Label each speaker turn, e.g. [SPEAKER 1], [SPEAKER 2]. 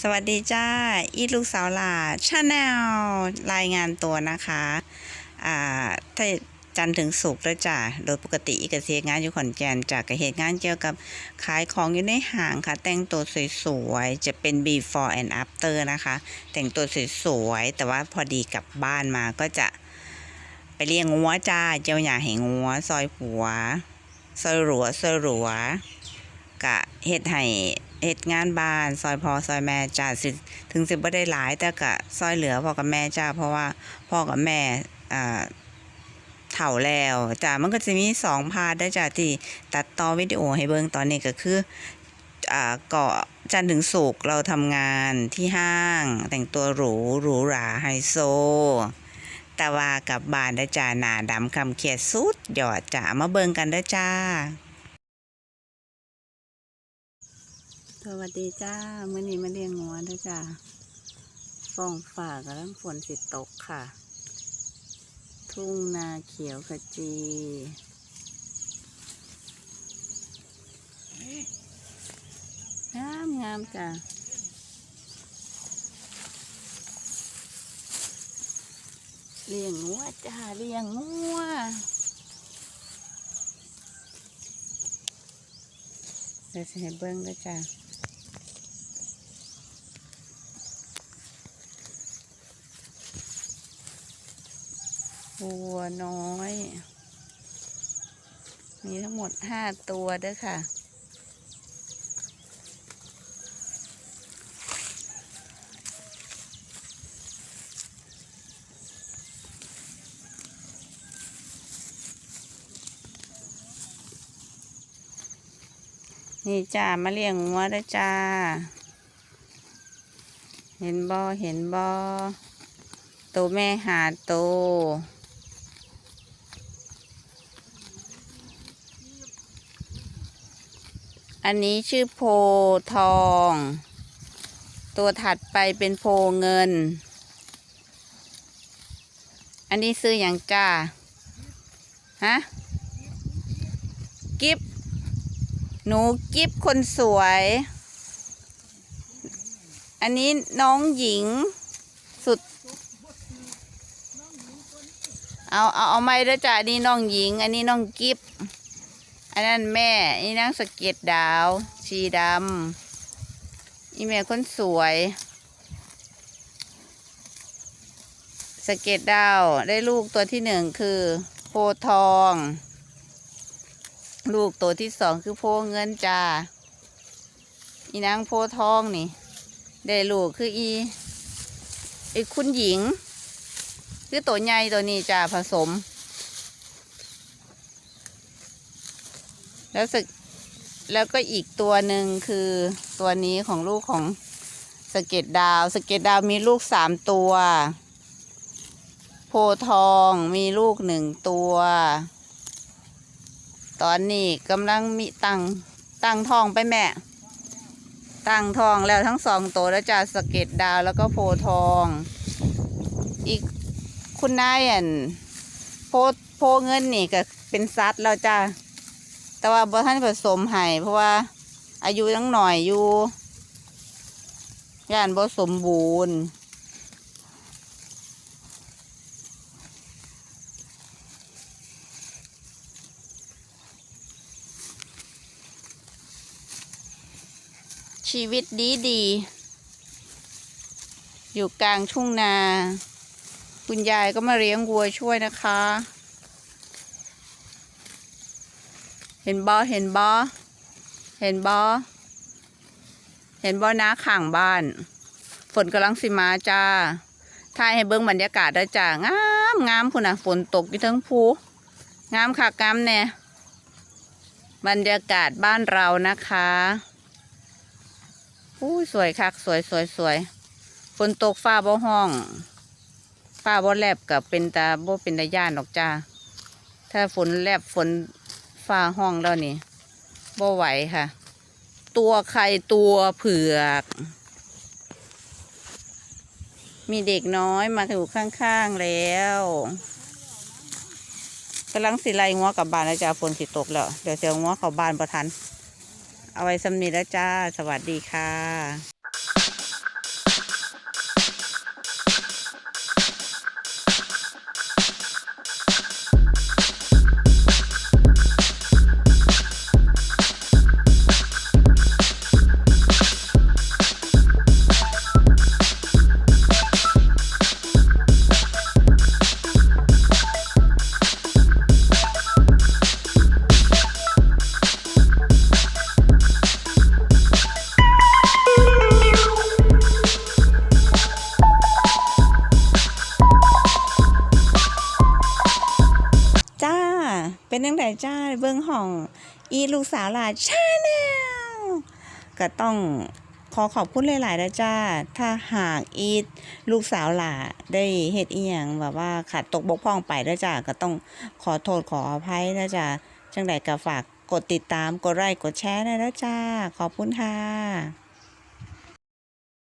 [SPEAKER 1] สวัสดีจ้า อีลูกสาวหลาชาแนลรายงานตัวนะคะอ่าถ้าจันถึงศุกแล้วจ้ะโดยปกติอีกก็เสียงานอยู่ขอนแก่นจากเหตุงานเกี่ยวกับขายของอยู่ในห้างค่ะ แต่งตัวสวยๆ จะเป็น before and after นะคะ แต่งตัวสวยๆ แต่ว่าพอดีกลับบ้านมาก็จะไปเลี้ยงงัวจ้า เจ้าหย่าให้งัว ซอยผัว ซอยหลัวซอยหลัวกะเฮ็ดให้ เฮ็ดงานบ้านซอยพ่อซอยแม่จ้าสิถึงสิบ่ได้หลาย แต่กะซอยเหลือพ่อกับแม่จ้า เพราะว่าพ่อกับแม่อ่าเฒ่าแล้วจ้ามันก็จะมีสองพาร์ทได้จ้าที่ตัดต่อวิดีโอให้เบิ่งตอนนี้ก็คืออ่าก็จันถึงศุกเราทำงานที่ห้าง แต่งตัวหรูหรูหราไฮโซแต่ว่ากับบ้านได้จ้าหนาดำคำเขียดสุดยอดจ้ามาเบิ่งกันเด้จ้า สวัสดีจ้าเมื่อนี้มาเลี้ยงงัวด้วยจ้าฟองฝ่ากำลังฝนสิตกค่ะ ทุ่งนาเขียวขจี งามงามจ้าเลี้ยงงัวจ้าเลี้ยงงัวเดี๋ยวจะให้เบิ้งด้วยจ้า วัวน้อย มีทั้งหมดห้าตัวด้อค่ะ นี่จ้ามาเลี้ยงงัวด้อจ้า เห็นบอเห็นบอตัวแม่หาโตว อันนี้ชื่อโพทอง ตัวถัดไปเป็นโพเงิน อันนี้ซื้ออย่างจ้าฮะกิฟหนูกิฟคนสวย อันนี้น้องหญิงสุด เอาเอาเอาไม่ด้วยจ้ะอันนี้น้องหญิง อันนี้น้องกิฟ อันนั้นแม่นี่นางสเก็ดดาว ชีดำอีแม่คนสวย สเก็ดดาวได้ลูกตัวที่หนึ่งคือโพทอง ลูกตัวที่สองคือโพเงินจ้าอีนางโพทองนี่ ได้ลูกคืออีไอคุณหญิง คือตัวใหญ่ตัวนี้จ้าผสม แล้วสึกแล้วก็อีกตัวหนึ่งคือตัวนี้ของลูกของสเก็ดดาวสเก็ดดาวมีลูกสามตัว โพทองมีลูกหนึ่งตัว ตอนนี้กำลังมีตังตังทองไปแม่ ตังทองแล้วทั้งสองตัวแล้วจ้าสเก็ดดาวแล้วก็โพทอง อีกคุณนายอันโพโพเงินนี่ก็เป็นซัดแล้วจ้า แต่ว่าบ่ท่านผสมให้เพราะว่า อายุยังหน่อยอยู่ย่านบ่สมบูรณ์ชีวิตดีดี อยู่กลางทุ่งนา คุณยายก็มาเลี้ยงวัวช่วยนะคะ เห็นบอเห็นบอเห็นบอเห็นบอนาข่างบ้าน ฝนกำลังสิมาจ้าถ่ายให้เบิ้งบรรยากาศได้จ้างามงามพุ่นนะฝนตกอยู่ทั้งภูงามค่ะงามแน่บรรยากาศบ้านเรานะคะอู้สวยคักสวยสวยสวยฝนตกฟ้าบ่ห้อง ฟ้าบ่แลบกับเป็นตาบ่เป็นตาย่านหรอกจ้า ถ้าฝนแลบฝน ฟ้าห้องแล้วนี่บ่ไหวค่ะ ตัวใครตัวเผือก มีเด็กน้อยมาอยู่ข้างๆแล้วกำลังสิไล่งัวกับบานแล้วจ้าฝนสิตกแล้ว เดี๋ยวเสียงัวเขาบานประทัน เอาไว้สำนีแล้วจ้า สวัสดีค่ะ ไหนนางแต่จ้าเบิ่งห้อง อีลูกสาวหลานชาแนลก็ต้องขอขอบคุณหลายๆนะจ้า ถ้าหากอีลูกสาวหลาได้เฮ็ดอีหยังแบบว่าขาดตกบกพร่องไปนะจ้าก็ต้องขอโทษขออภัยนะจ้าจังใดก็ฝากกดติดตามกดไลค์กดแชร์นะจ้า ขอบคุณค่ะ